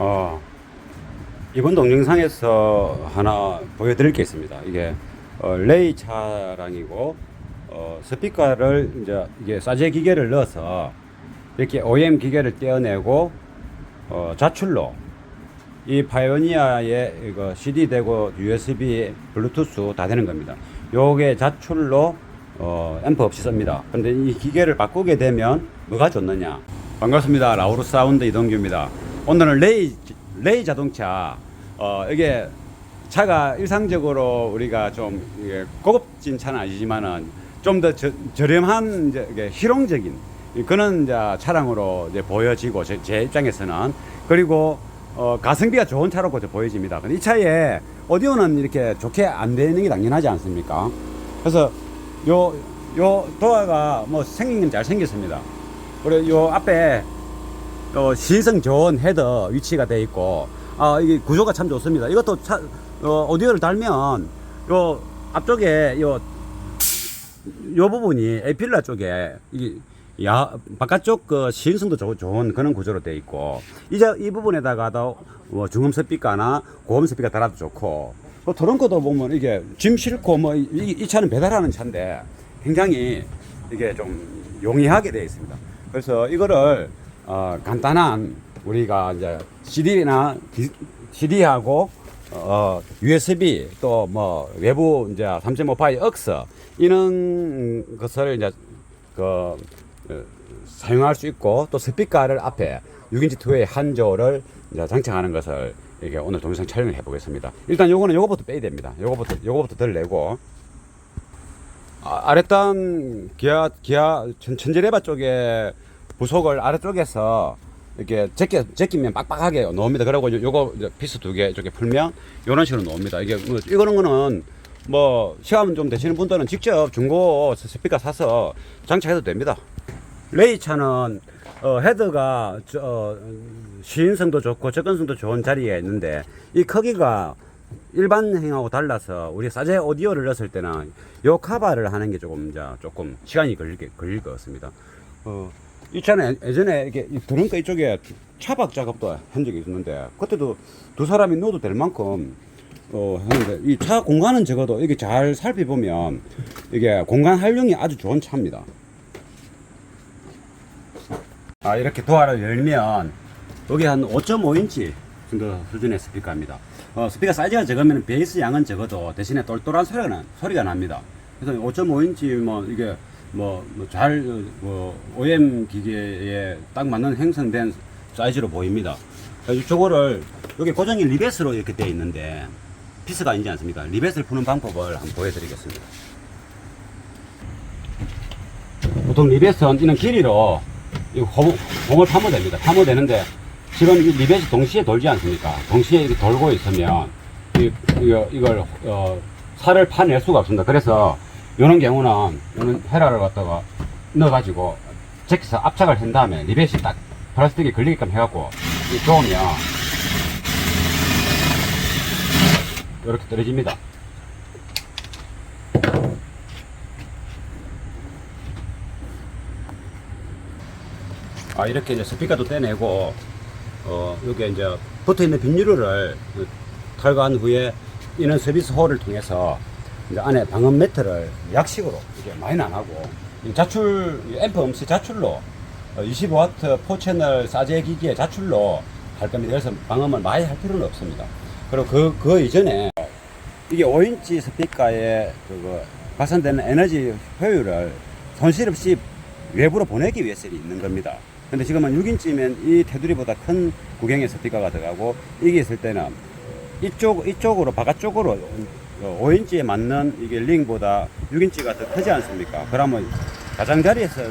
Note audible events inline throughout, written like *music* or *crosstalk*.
어, 이번 동영상에서 하나 보여드릴 게 있습니다. 이게 어, 레이 차량이고 어, 스피커를 이제 이게 사제 기계를 넣어서 이렇게 OEM 기계를 떼어내고 어, 자출로 이 파이오니아에 이거 CD 되고 USB, 블루투스 다 되는 겁니다. 요게 자출로 어, 앰프 없이 씁니다. 근데 이 기계를 바꾸게 되면 뭐가 좋느냐? 반갑습니다. 라우르 사운드 이동규입니다. 오늘은 레이 레이 자동차 어, 이게 차가 일상적으로 우리가 좀 고급진 차는 아니지만은 좀 더 저렴한 이제 실용적인 그런 이제 차량으로 이제 보여지고 제, 제 입장에서는 그리고 어, 가성비가 좋은 이제 보여집니다. 근데 이 차에 오디오는 이렇게 좋게 안 되는 게 당연하지 않습니까? 그래서 요, 요 도어가 뭐 생긴 건 잘 생겼습니다. 그리고 요 앞에 또 시성 좋은 헤더 위치가 돼 있고, 아, 이게 구조가 참 좋습니다. 이것도 차, 어, 오디오를 달면 요 앞쪽에 요, 요 부분이 에필라 쪽에 이게 야, 바깥쪽 그 시인성도 좋, 좋은 그런 구조로 돼 있고, 이제 이 부분에다가도 뭐 중음 스피커나 고음 스피커 달아도 좋고, 또 트렁크도 보면 이게 짐 싣고 뭐, 이, 이 차는 배달하는 차인데 굉장히 이게 좀 용이하게 되어 있습니다. 그래서 이거를, 어, 간단한 우리가 이제 CD나 CD하고 어, USB 또 뭐 외부 이제 3.5파이 억서 이런 것을 이제 그 어, 사용할 수 있고 또 스피커를 앞에 6인치 투웨이 한 조를 이제 장착하는 것을 이렇게 오늘 동영상 촬영을 해보겠습니다. 일단 요거는 요거부터 빼야 됩니다. 요거부터 요거부터 덜 내고 아, 아랫단 기아 기아 천, 천지레바 쪽에 부속을 아래쪽에서 이렇게 제끼 제끼면 빡빡하게 놓습니다. 그리고 요- 요거 피스 두 개 이렇게 풀면 요런 식으로 놓습니다. 이게 뭐 이거는 거는 뭐 시간 좀 되시는 분들은 직접 중고 스피커 사서 장착해도 됩니다. 레이 차는 어, 헤드가 저, 어, 시인성도 좋고 접근성도 좋은 자리에 있는데 이 크기가 일반 행하고 달라서 우리 사제 오디오를 넣었을 때는 요 카바를 하는 게 조금 이제 조금 시간이 걸릴, 게- 걸릴 것 같습니다. 어, 이 차는 예- 예전에 이렇게 이 드럼카 이쪽에 차박 작업도 한 적이 있는데 그때도 두 사람이 넣어도 될 만큼 어, 했는데 이 차 공간은 적어도 이게 잘 살펴보면 이게 공간 활용이 아주 좋은 차입니다. 아, 이렇게 도화를 열면 여기 한 5.5인치 정도 수준의 스피커입니다. 어, 스피커 사이즈가 적으면 베이스 양은 적어도 대신에 똘똘한 소리가, 나, 소리가 납니다. 그래서 5.5인치 뭐 이게 뭐잘 뭐 OM 기계에 딱 맞는 형성된 사이즈로 보입니다. 그래서 저거를 여기 고정이 리벳으로 이렇게 되어 있는데 피스가 아니지 않습니까? 리벳을 푸는 방법을 한번 보여드리겠습니다. 보통 리벳은 이런 길이로 홈을 파면 됩니다. 파면 되는데 지금 이 리벳이 동시에 돌지 않습니까? 동시에 이렇게 돌고 있으면 이, 이걸 어, 살을 파낼 수가 없습니다. 그래서 이런 경우는 이런 헤라를 갖다가 넣어가지고 제껴서 압착을 한 다음에 리벳이 딱 플라스틱에 걸리게끔 해갖고 이 좋으면 이렇게 떨어집니다. 아 이렇게 이제 스피커도 떼내고 어 여기 이제 붙어 있는 비닐을 탈거한 후에 이런 서비스 홀을 통해서 이제 안에 방음 매트를 약식으로 이렇게 많이는 안 하고 이 자출 이 앰프 음수 자출로 25W 4채널 사제 기기의 자출로 할 겁니다. 그래서 방음을 많이 할 필요는 없습니다. 그리고 그, 그 이전에 이게 5인치 스피커에 그거 발산되는 에너지 효율을 손실 없이 외부로 보내기 위해서 있는 겁니다. 근데 지금은 6인치면 이 테두리보다 큰 구경의 스피커가 들어가고 이게 있을 때는 이쪽, 이쪽으로, 바깥쪽으로 5인치에 맞는 이게 링보다 6인치가 더 크지 않습니까? 그러면 가장자리에서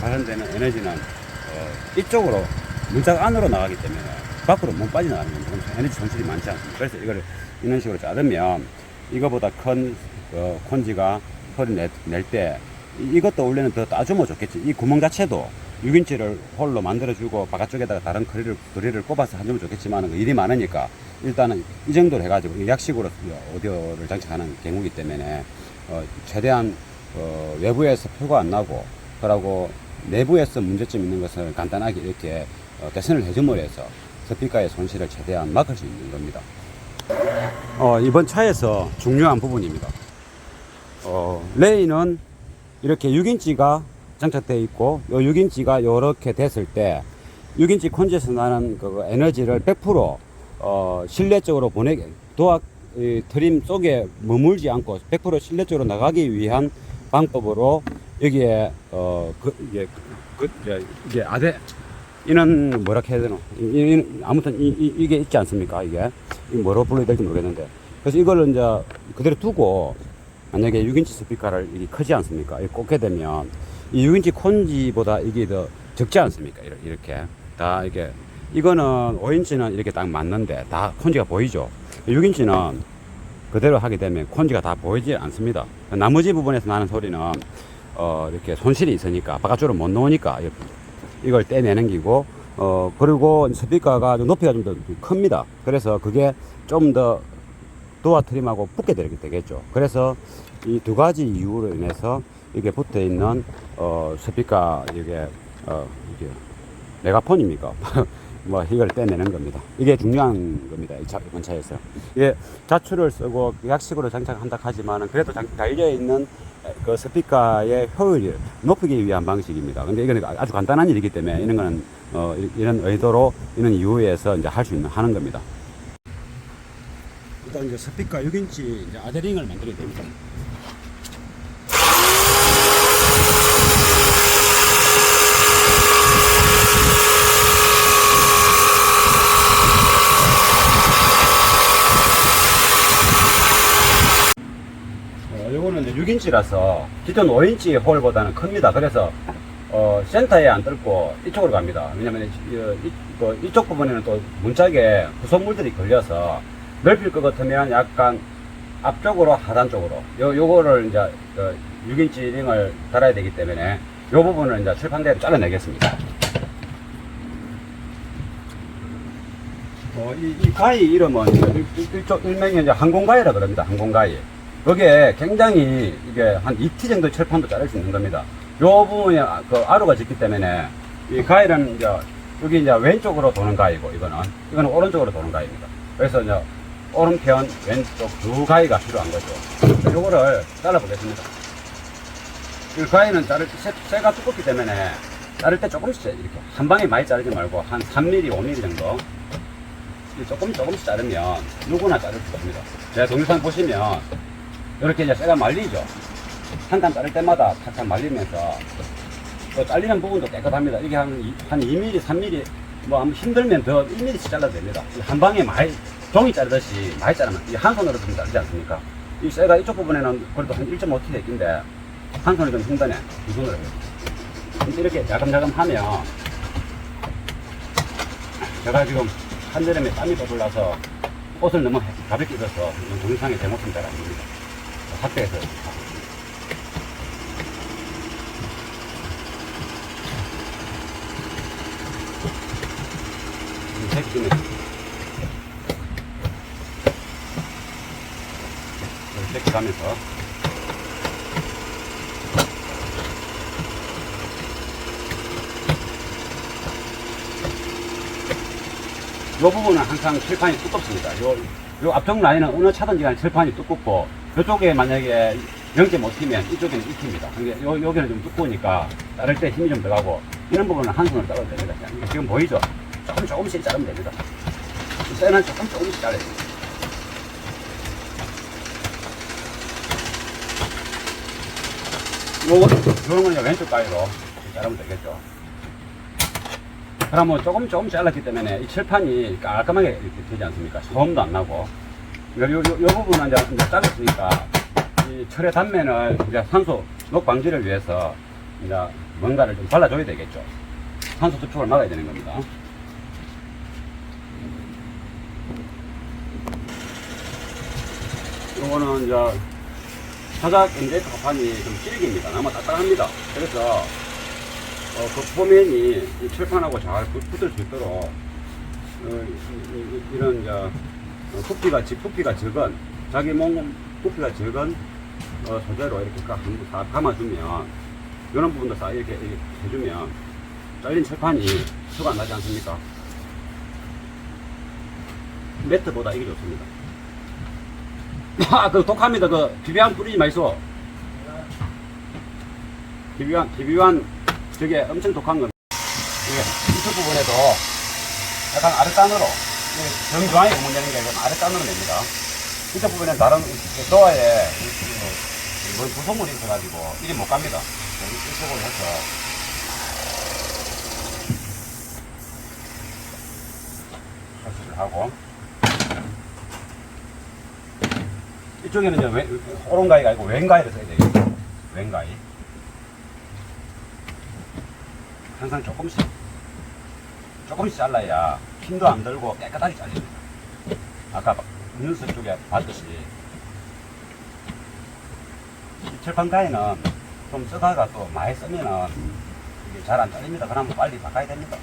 발산되는 에너지는 어, 이쪽으로 문짝 안으로 나가기 때문에 밖으로 못 빠져나가는. 그럼 에너지 손실이 많지 않습니다. 그래서 이걸 이런 식으로 자르면 이거보다 큰 어, 콘지가 소리 낼때 이것도 원래는 더 따주면 좋겠지. 이 구멍 자체도 6인치를 홀로 만들어주고 바깥쪽에다가 다른 그릴을, 그릴을 꼽아서 해주면 좋겠지만 그 일이 많으니까 일단은 이 정도로 해가지고 약식으로 오디오를 장착하는 경우이기 때문에 어, 최대한 어, 외부에서 표가 안 나고 그러고 내부에서 문제점 있는 것을 간단하게 이렇게 어, 개선을 해줌으로 해서 스피커의 손실을 최대한 막을 수 있는 겁니다. 어, 이번 차에서 중요한 부분입니다. 어, 레이는 이렇게 6인치가 장착되어 있고 요 6인치가 이렇게 됐을 때 6인치 콘지에서 나는 그 에너지를 100% 어, 실내적으로 보내게 이 트림 속에 머물지 않고 100% 실내적으로 나가기 위한 방법으로 여기에 어그 이게 그, 이게 아대 이는 뭐라 해야 되나 이, 이, 아무튼 이, 이, 이게 있지 않습니까 이게? 이 뭐로 불러야 될지 모르겠는데. 그래서 이거를 이제 그대로 두고 만약에 6인치 스피커를 크지 않습니까? 꽂게 되면 이 6인치 콘지보다 이게 더 적지 않습니까? 이렇게, 다 이게 이거는 5인치는 이렇게 딱 맞는데 다 콘지가 보이죠? 6인치는 그대로 하게 되면 콘지가 다 보이지 않습니다. 나머지 부분에서 나는 소리는 어 이렇게 손실이 있으니까 바깥쪽으로 못 이렇게 이걸 떼내는 기고 어 그리고 스피커가 좀 높이가 좀 더 큽니다. 그래서 그게 좀 더 도어 트림하고 붙게 되겠죠. 그래서 이 두 가지 이유로 인해서 이게 붙어 있는 어 스피커 이게 어 이게 메가폰입니까 *laughs* 뭐 이걸 떼내는 겁니다 이게 중요한 겁니다 이 차, 이번 차에서 이게 자추를 쓰고 약식으로 장착한다 하지만은 그래도 장, 달려 있는 그 스피커의 효율을 높이기 위한 방식입니다. 근데 이거는 아주 간단한 일이기 때문에 이런 거는 어, 이- 이런 의도로 이런 이유에서 이제 할 수 있는 하는 겁니다. 일단 이제 스피커 6인치 이제 아데링을 만들어야 됩니다. 5인치라서 기존 5인치 홀보다는 큽니다. 그래서 어, 센터에 안 뚫고 이쪽으로 갑니다. 왜냐면 이, 이, 쪽 부분에는 또 문짝에 구성물들이 걸려서 넓힐 것 같으면 약간 앞쪽으로 하단 쪽으로 요, 요거를 이제 그 6인치 링을 달아야 되기 때문에 요 부분을 이제 출판대로 잘라내겠습니다. 어, 이, 이 가위 이름은 일, 일, 일, 일명이 이제 항공가위라 그럽니다. 항공가위. 여기에 굉장히 이게 한 2T 정도 철판도 자를 수 있는 겁니다. 요 부분에 아- 그 아로가 짙기 때문에 이 가위는 이제 여기 이제 왼쪽으로 도는 가위고 이거는 이거는 오른쪽으로 도는 가위입니다. 그래서 이제 오른편 왼쪽 두 가위가 필요한 거죠. 요거를 잘라보겠습니다. 이 가위는 자를 때 쇠- 쇠가 두껍기 때문에 자를 때 조금씩 이렇게 한 방에 많이 자르지 말고 한 3mm, 5mm 정도 조금 조금씩 자르면 누구나 자를 수 있습니다. 제가 동영상 보시면 이렇게 이제 쇠가 말리죠. 한 칸 자를 때마다 탁탁 말리면서 또 잘리는 부분도 깨끗합니다. 이게 한, 이- 한 2mm, 3mm 뭐 힘들면 더 1mm씩 잘라도 됩니다. 이한 방에 많이 종이 자르듯이 많이 자르면 이한 손으로 좀 자르지 않습니까? 이 쇠가 이쪽 부분에는 그래도 한 1.5T 되기인데 한 손이 좀 힘드네. 두 손으로 이렇게 야금야금 하면 제가 지금 한여름에 땀이 떠돌라서 옷을 너무 가볍게 입어서 동영상에 제 모습이 잘안 보입니다. 학교에서. 새끼는 이렇게 가면서. 이 부분은 항상 칠판이 두껍습니다. 요, 요 앞쪽 라인은 어느 차든지 간에 칠판이 두껍고, 이쪽에 만약에 0.5T면 이쪽에는 2T입니다. 근데 요, 여기는 좀 두꺼우니까 자를 때 힘이 좀 들어가고, 이런 부분은 한 손으로 자르면 됩니다. 그냥 지금 보이죠? 조금 조금씩 자르면 됩니다. 쇠는 조금 조금씩 자르야 됩니다. 요거, 요런 건 왼쪽 가위로 자르면 되겠죠. 그러면 조금 조금 잘랐기 때문에 이 칠판이 깔끔하게 되지 않습니까? 소음도 안 나고. 요, 요, 요, 요 부분은 이제, 이제 잘랐으니까 이 철의 단면을 이제 산소 녹 방지를 위해서 이제 뭔가를 좀 발라줘야 되겠죠. 산소 투축을 막아야 되는 겁니다. 요거는 이제 사각 엔데이터 판이 좀 질깁니다. 아마 딱딱합니다. 그래서 어, 그 포면이 이 철판하고 잘 붙- 붙을 수 있도록 어, 이런 이제 어, 부피가 지- 부피가 적은 자기 몸 부피가 적은 어, 소재로 이렇게 까- 한번 다 감아주면 이런 부분도 다 이렇게, 이렇게 해주면 잘린 철판이 수가 안 나지 않습니까? 매트보다 이게 좋습니다. *laughs* 아, 그 독합니다. 그 비비안 뿌리지 마이소. 비비안, 비비안 저게 엄청 독한 겁니다. 이게 이쪽 부분에도 약간 아랫단으로 정중하게 구멍내는 게 아니라 아랫단으로 냅니다. 이쪽 부분에 도어에 이- 뭐 부속물이 있어가지고 이리 못 갑니다. 이쪽으로 해서 하고 이쪽에는 이제 왼, 오른가위가 아니고 왼가위를 써야 돼요. 왼가위. 항상 조금씩 조금씩 잘라야 힘도 안 들고 깨끗하게 잘립니다. 아까 눈썹 쪽에 봤듯이 이 철판 가위는 좀 쓰다가 또 많이 쓰면은 이게 잘 안 잘립니다. 그러면 빨리 바꿔야 됩니다.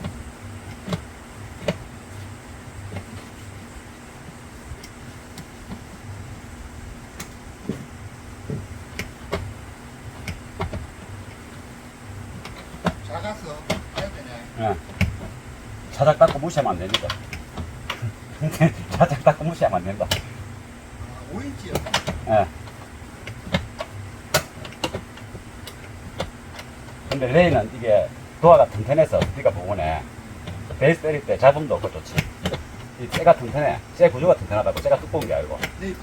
작아서 해야 되네. 예. 자작 닦고 무시하면 안 됩니다. *laughs* 자작 닦고 무시하면 안 된다. 아, 5인치요. 예. 근데 레이는 이게 도화가 튼튼해서 네가 부분에 베이스 때릴 때 잡음도 없고 좋지. 이 쇠가 튼튼해. 쇠 구조가 튼튼하다고 쇠가 두꺼운 게 아니고. 네,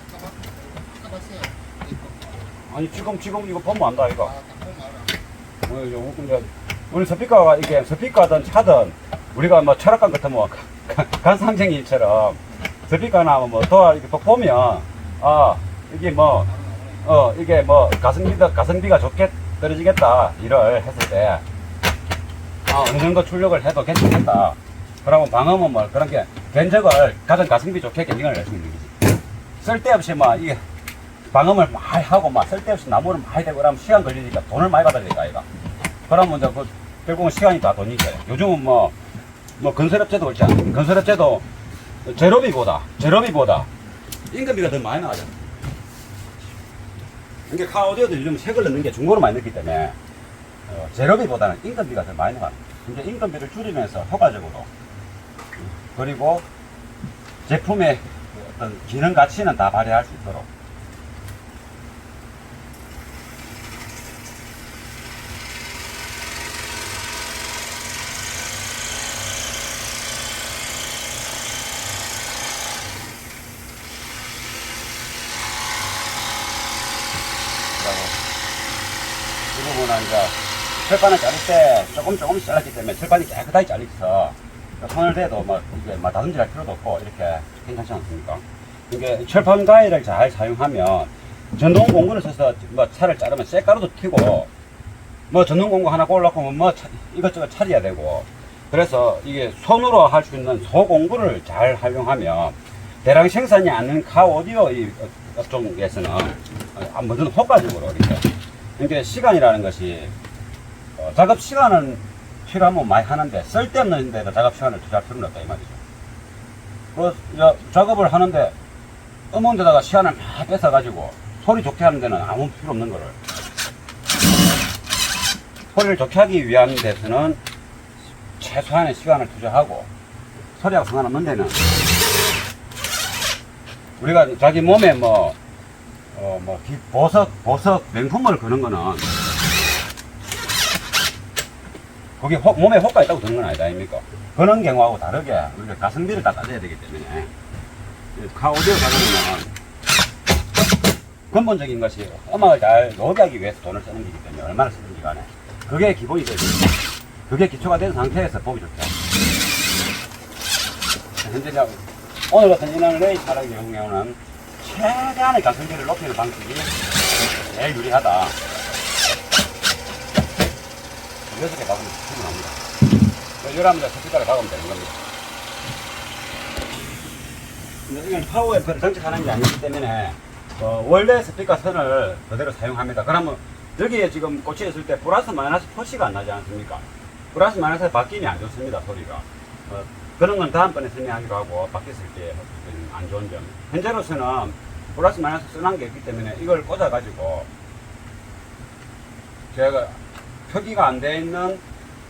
바꿔봤어요. 이거. 아니 지금 지금 이거 보면 안다 아, 이거. 딱 보면 알아. 어, 이제 근데 우리 스피커가 이게 스피커든 차든 우리가 뭐 철학관 같으면 간상쟁이처럼 스피커나 뭐 도화 이렇게 딱 보면 아 이게 뭐 어, 이게 뭐, 가성비가, 가성비가 좋게 떨어지겠다. 일을 했을 때, 아, 어느 정도 출력을 해도 괜찮겠다. 그러면 방음은 뭐, 그런 게, 견적을 가장 가성비 좋게 견적을 낼수 있는 거지. 쓸데없이 막, 이게, 방음을 많이 하고 막, 쓸데없이 나무를 많이 대고 그러면 시간 걸리니까 돈을 많이 받아야 되니까, 아이가. 그러면 이제 그, 결국은 시간이 다 돈이니까. 요즘은 뭐, 뭐, 건설업체도 그렇지 않아. 건설업체도 제로비보다, 제로비보다 임금비가 더 많이 나가잖아. 그러니까 카오디오도 요즘 색을 넣는 게 중고로 많이 넣기 때문에 어, 제로비보다는 인건비가 더 많이 나가. 이제 인건비를 줄이면서 효과적으로 그리고 제품의 그 어떤 기능 가치는 다 발휘할 수 있도록 그리고 이 부분은 이제 철판을 자를 때 조금 조금씩 잘랐기 때문에 철판이 깨끗하게 잘리서 손을 대도 뭐 이게 막 다듬질 할 필요도 없고 이렇게 괜찮지 않습니까? 이게 철판 가위를 잘 사용하면 전동 공구를 써서 뭐 차를 자르면 쇠가루도 튀고 뭐 전동 공구 하나 꼴놓고 뭐 차- 이것저것 차려야 되고 그래서 이게 손으로 할 수 있는 소공구를 잘 활용하면 대량 생산이 않는 카오디오 이 어, 뭐든 효과적으로 이렇게 그러니까 시간이라는 것이 어, 작업 시간은 필요하면 많이 하는데 쓸데없는 데다 작업 시간을 투자할 필요는 없다 이 말이죠. 그 작업을 하는데 음원 데다가 시간을 막 뺏어가지고 소리 좋게 하는 데는 아무 필요 없는 거를 소리를 좋게 하기 위한 데서는 최소한의 시간을 투자하고 소리하고 상관없는 데는 우리가 자기 몸에 뭐, 어, 뭐, 기- 보석, 보석, 명품을 거는 거는, 거기 호- 몸에 효과 있다고 드는 건 아니다, 아닙니까? 그런 경우하고 다르게, 우리가 가성비를 다 따져야 되기 때문에, 이 카오디오 작업은 근본적인 것이 음악을 잘 녹이기 위해서 돈을 쓰는 거기 때문에, 얼마나 쓰든지 간에. 그게 기본이 되죠. 그게 기초가 된 상태에서 보기 좋죠. 현재 오늘 같은 이런 레이 차량의 경우에는 최대한의 가성비를 높이는 방식이 제일 유리하다. 여섯 개 박으면 충분합니다. 열합니다. 스피커를 박으면 되는 겁니다. 이건 파워 앰프를 장착하는 게 아니기 때문에 어, 원래 스피커 선을 그대로 사용합니다. 그러면 여기에 지금 꽂혀있을 때 플러스 마이너스 표시가 안 나지 않습니까? 플러스 마이너스 바뀌면 안 좋습니다. 소리가. 어, 그런 건 다음번에 설명하기로 하고 바뀌었을 때 안 좋은 점. 현재로서는 플러스 마이너스 써놓은 게 있기 때문에 이걸 꽂아가지고 제가 표기가 안 돼 있는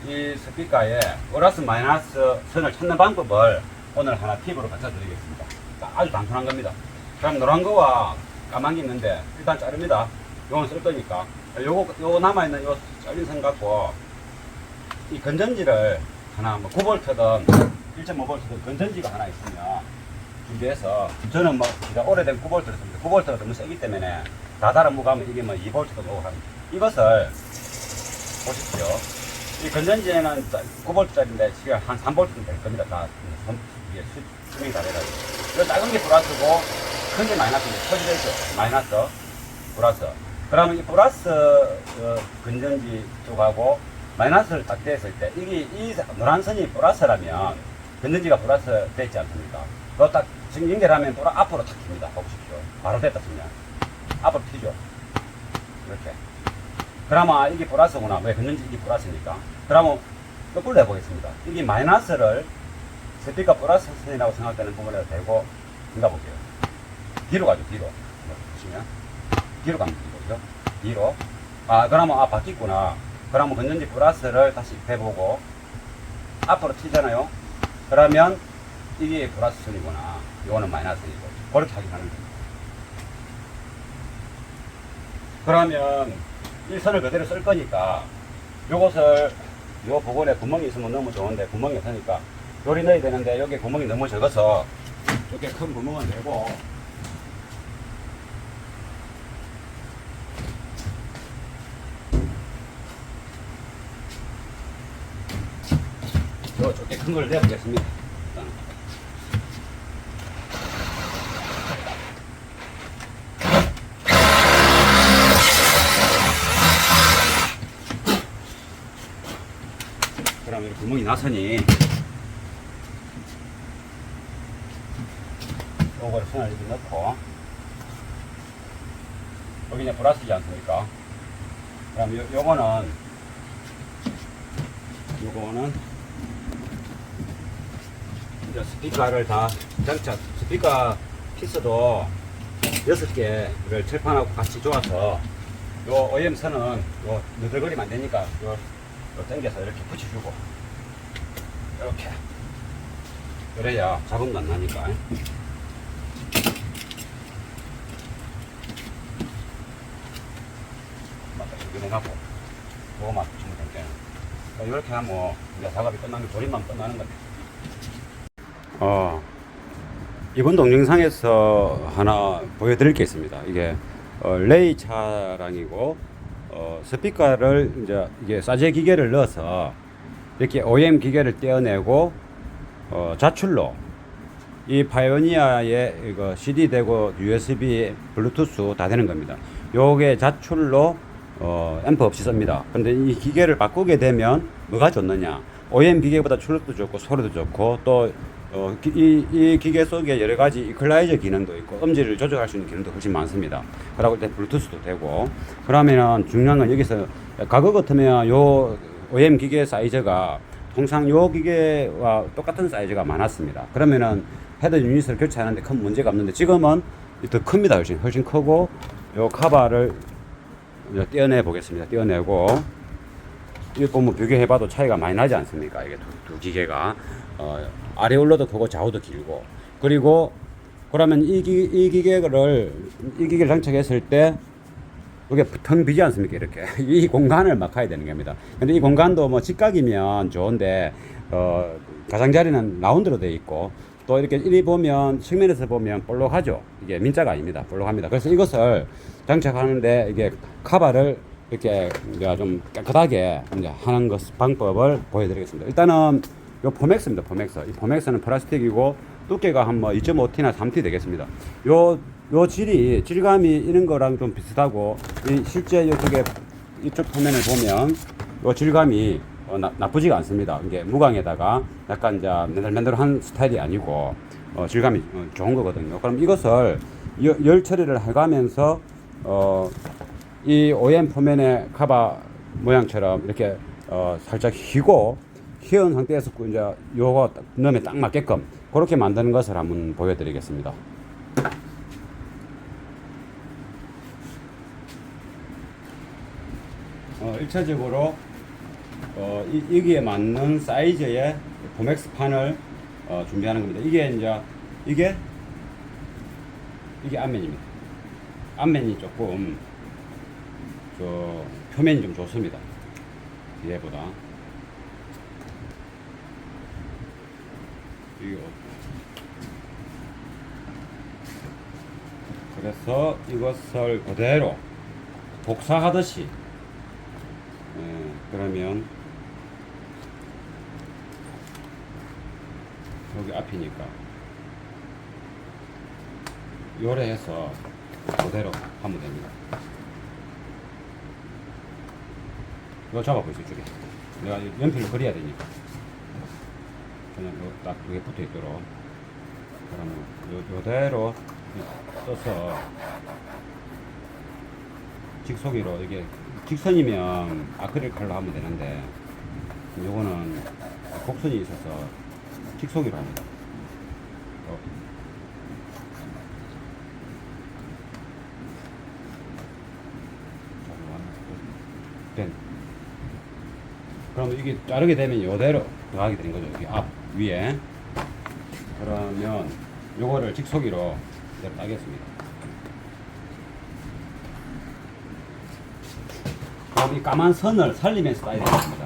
이 스피커에 플러스 마이너스 선을 찾는 방법을 오늘 하나 팁으로 가르쳐 드리겠습니다. 아주 단순한 겁니다. 그럼 노란 거와 까만 게 있는데 일단 자릅니다. 요건 쓸 거니까. 요거 요거 남아 있는 요 잘린 선 갖고 이 건전지를 하나 뭐 9볼트든 1.5볼트든 건전지가 하나 있으면 준비해서 저는 뭐 진짜 오래된 9볼트를 씁니다. 9볼트가 너무 세기 때문에 다 달아 무가면 이게 뭐 2볼트도 오고 합니다. 이것을 보십시오. 이 건전지에는 9볼트짜리인데 지금 한 3볼트는 될 겁니다. 다 선- 이게 수- 수명이 다 돼가지고. 이거 작은 게 플러스고 큰 게 마이너스인데 터지되죠. 마이너스, 플러스. 그러면 이 플러스 어, 건전지 쪽하고 마이너스를 딱 댔을 때 이게 이 노란 선이 플러스라면 건전지가 플러스 됐지 않습니까? 그거 딱 지금 연결하면 플러 앞으로 탁 튑니다. 보십시오. 바로 됐다 치면 앞으로 튀죠. 이렇게. 그러면 이게 플러스구나. 왜 건전지 이게 플러스니까. 그러면 거꾸로 해보겠습니다. 이게 마이너스를 스피커 플러스 선이라고 생각되는 부분에 대고 생각 볼게요. 뒤로 가죠, 뒤로. 보시면. 뒤로 가면 뒤로죠. 뒤로. 아, 그러면, 아, 바뀌구나. 그러면 건전지 플러스를 다시 해보고, 앞으로 튀잖아요. 그러면, 이게 플러스 선이구나. 이거는 마이너스 선이고. 그렇게 확인하는 거예요. 그러면, 이 선을 그대로 쓸 거니까, 요것을, 요 부분에 구멍이 있으면 너무 좋은데, 구멍이 없으니까, 요리 넣어야 되는데, 여기 구멍이 너무 적어서, 이렇게 큰 구멍을 내고, 요 좋게 큰 걸 내보겠습니다. 구멍이 나서니. 요거를 손을 이렇게 넣고. 여기 이제 플라스틱이 않습니까? 그럼 요, 요거는 요거는 이제 스피커를 다 장착 스피커 피스도 여섯 개를 철판하고 같이 조아서 요 OM 선은 요 너덜거리면 안 되니까 요, 요 당겨서 이렇게 붙여주고 이렇게. 그래야 잡음도 안 나니까. 맞다. 여기 내가고 그거만 붙이면 되니까 이렇게 하면 이제 작업이 끝나면 조립만 끝나는 거네. 어, 이번 동영상에서 하나 보여드릴 게 있습니다. 이게 어, 레이 차량이고 어, 스피커를 이제 이게 사제 기계를 넣어서 이렇게 OEM 기계를 떼어내고 어, 자출로 이 파이오니아의 이거 CD 되고 USB, 블루투스 다 되는 겁니다. 요게 자출로 어, 앰프 없이 씁니다. 근데 이 기계를 바꾸게 되면 뭐가 좋느냐? OEM 기계보다 출력도 좋고 소리도 좋고 또 어, 기- 이, 이 기계 속에 여러 가지 이퀄라이저 기능도 있고 음질을 조절할 수 있는 기능도 훨씬 많습니다. 그리고 블루투스도 되고 그러면은 중요한 건 여기서 과거 같으면 요 OEM 기계 사이즈가 통상 요 기계와 똑같은 사이즈가 많았습니다. 그러면은 헤드 유닛을 교체하는데 큰 문제가 없는데 지금은 더 큽니다. 훨씬 훨씬 크고 요 카바를 떼어내 보겠습니다. 떼어내고 이거 보면 비교해봐도 차이가 많이 나지 않습니까? 이게 두, 두 기계가 어, 아래올로도 크고 좌우도 길고 그리고 그러면 이, 기, 이 기계를 이 기계를 장착했을 때 이게 텅 비지 않습니까? 이렇게 *laughs* 이 공간을 막아야 되는 겁니다. 근데 이 공간도 뭐 직각이면 좋은데 어, 가장자리는 라운드로 돼 있고 또 이렇게 이리 보면 측면에서 보면 볼록하죠. 이게 민자가 아닙니다. 볼록합니다. 그래서 이것을 장착하는데 이게 카바를 이렇게 이제 좀 깨끗하게 이제 하는 것 방법을 보여드리겠습니다. 일단은 요 포맥스입니다. 포맥스. 이 포맥스는 플라스틱이고 두께가 한 뭐 2.5T나 3T 되겠습니다. 요, 요 질이, 질감이 이런 거랑 좀 비슷하고, 이 실제 이쪽에, 이쪽 표면을 보면, 요 질감이 어, 나, 나쁘지가 않습니다. 이게 무광에다가 약간 이제 맨들맨들한 스타일이 아니고, 어, 질감이 어, 좋은 거거든요. 그럼 이것을 열, 열 처리를 해가면서, 어, 이 OM 표면의 카바 모양처럼 이렇게 어, 살짝 휘고 휘은 상태에서 그 이제 요거 딱 넣으면 딱 맞게끔 그렇게 만드는 것을 한번 보여드리겠습니다. 어, 1차적으로 어, 이, 여기에 맞는 사이즈의 보맥스 판을 어, 준비하는 겁니다. 이게 이제 이게 이게 앞면입니다. 앞면이 조금 저 표면이 좀 좋습니다. 뒤에보다. 이거 그래서 이것을 그대로 복사하듯이 예, 그러면 여기 앞이니까 요래 해서 그대로 하면 됩니다. 이거 잡아보세요, 이쪽에. 내가 연필로 그려야 되니까. 그냥 요, 딱 그게 붙어 있도록. 그러면 요, 요대로 떠서 직속으로 이게 직선이면 아크릴 칼로 하면 되는데 요거는 곡선이 있어서 직속으로 합니다. 어. 된. 그러면 이게 자르게 되면 요대로 들어가게 되는 거죠. 여기 앞 위에. 그러면 요거를 직속으로 이제 따겠습니다. 그럼 이 까만 선을 살리면서 따야 되겠습니다.